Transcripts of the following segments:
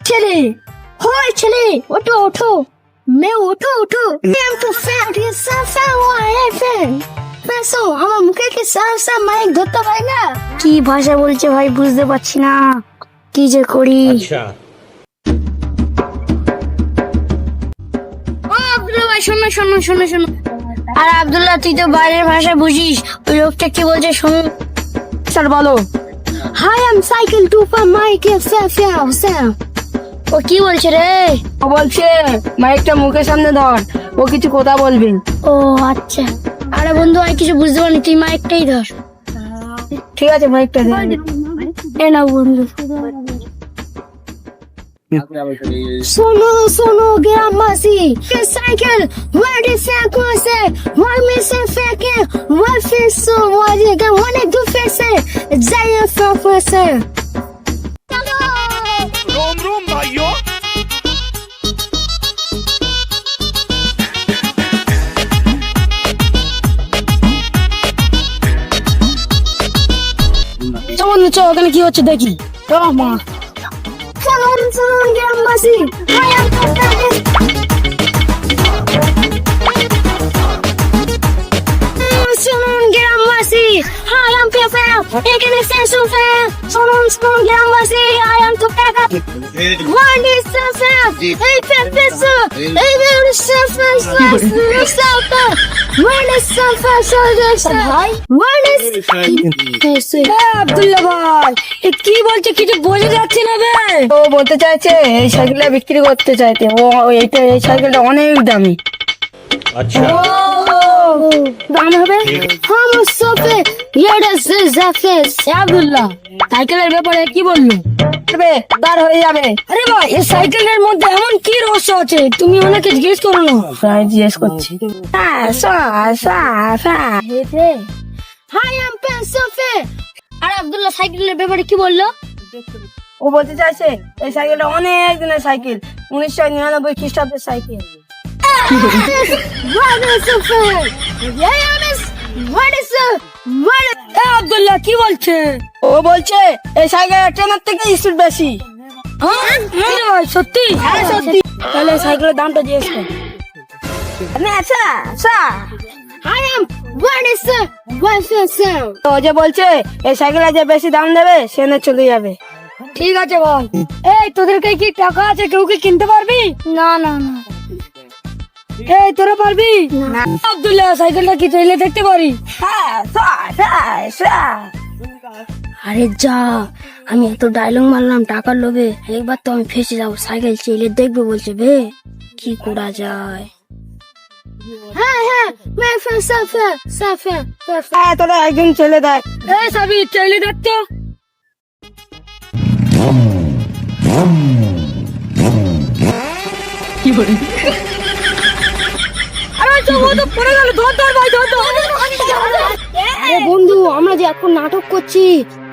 ছেলে হয় ছেলে ওঠো ওঠো। মে ওঠো ওঠো। আমি তো ফ্যাট সা সা ফ্যান পেসো আমার মুখে কি সা সা মাইক ধরতে পারে না? কি ভাষা বলছে ভাই বুঝতে পারছি না। কি যে করি? আচ্ছা। শোনো শোনো শোনো শোনো। আর আব্দুল্লাহ তুই তো বাইরের ভাষা বুঝিস। ওই লোকটা কি বলছে শোন। স্যার বলো। Hi um cycle two for Mike ও কি বলছে রে? ও বলছে মাইকটা মুখের সামনে ধর। ও কিছু কথা বলবি। ও আচ্ছা। আরে বন্ধু আমি কিছু বুঝতে পারিনি তুই মাইকটাই ধর। ঠিক আছে মাইকটা দে। এ নাও বন্ধু। শোনো শোনো গ্রামবাসী সাইকেল ওয়ার্ডে ফেক হয়েছে ওয়ার্মিসে ফেকে ওয়ার ফেস ওয়াজে গে অনেক দূর ফেসে জায়ে ফেক হয়েছে রোম রোম ভাইও চলো ওখানে কি হচ্ছে দেখি ও মা Masaların sınır gelmesi. Hayatta kalır. Sınır gelmesi. Hayal pefem. İkini sen süfer. Sonun কি বলছে কিছু যাচ্ছে না বে ও বলতে চাইছে এই বিক্রি করতে চাইতে ও এইটা এই সাইকেলটা অনেক দামি আচ্ছা। দাম হবে সাইকেলের ব্যাপারে কি বলল? করবে তার হয়ে যাবে। আরে ভাই এই সাইকেলের মধ্যে এমন কি রহস্য আছে? তুমি ওনাকে জিজ্ঞেস করো না। আমি জিজ্ঞেস করছি। হাই আম পেনসফে আর আব্দুল্লাহ সাইকেলের ব্যাপারে কি বলল? ও বলতে চাইছে এই সাইকেলটা অনেক দিনের সাইকেল উনিশশো নিরানব্বই খ্রিস্টাব্দের সাইকেল। আব্দুল্লাহ কি বলছে? ও বলছে এই সাইকেল ট্রেনের থেকে স্পিড বেশি। হ্যাঁ? ভাই, সত্যি? হ্যাঁ সত্যি। তাহলে সাইকেলের দামটা জিজ্ঞেস কর আচ্ছা আচ্ছা? ও যে বলছে এই যে বেশি দাম দেবে সে না চলে যাবে। ঠিক আছে বল। এই তোদেরকে কি টাকা আছে? কেউ কি কিনতে পারবি? না না না। এই তোরা পারবি? আব্দুল্লাহ সাইকেলটা কি চাইলে দেখতে পারি? আরে যা আমি এত ডায়লগ মারলাম টাকার লোভে। একবার তো আমি ফেসে যাব সাইকেল চাইলে দেখবে বলছে বে। কি করা যায়? হ্যাঁ হ্যাঁ, হ্যাঁ একজন ছেলে দেখ। হ্যাঁ সাবি দেখ কি বলে? আরে বন্ধু আমরা যে এখন নাটক করছি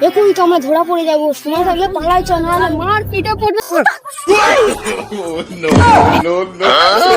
এখনই তো আমরা ধরা পড়ে যাব। সময় থাকলে পালাই চল না মার পিঠে পড়বে। No no no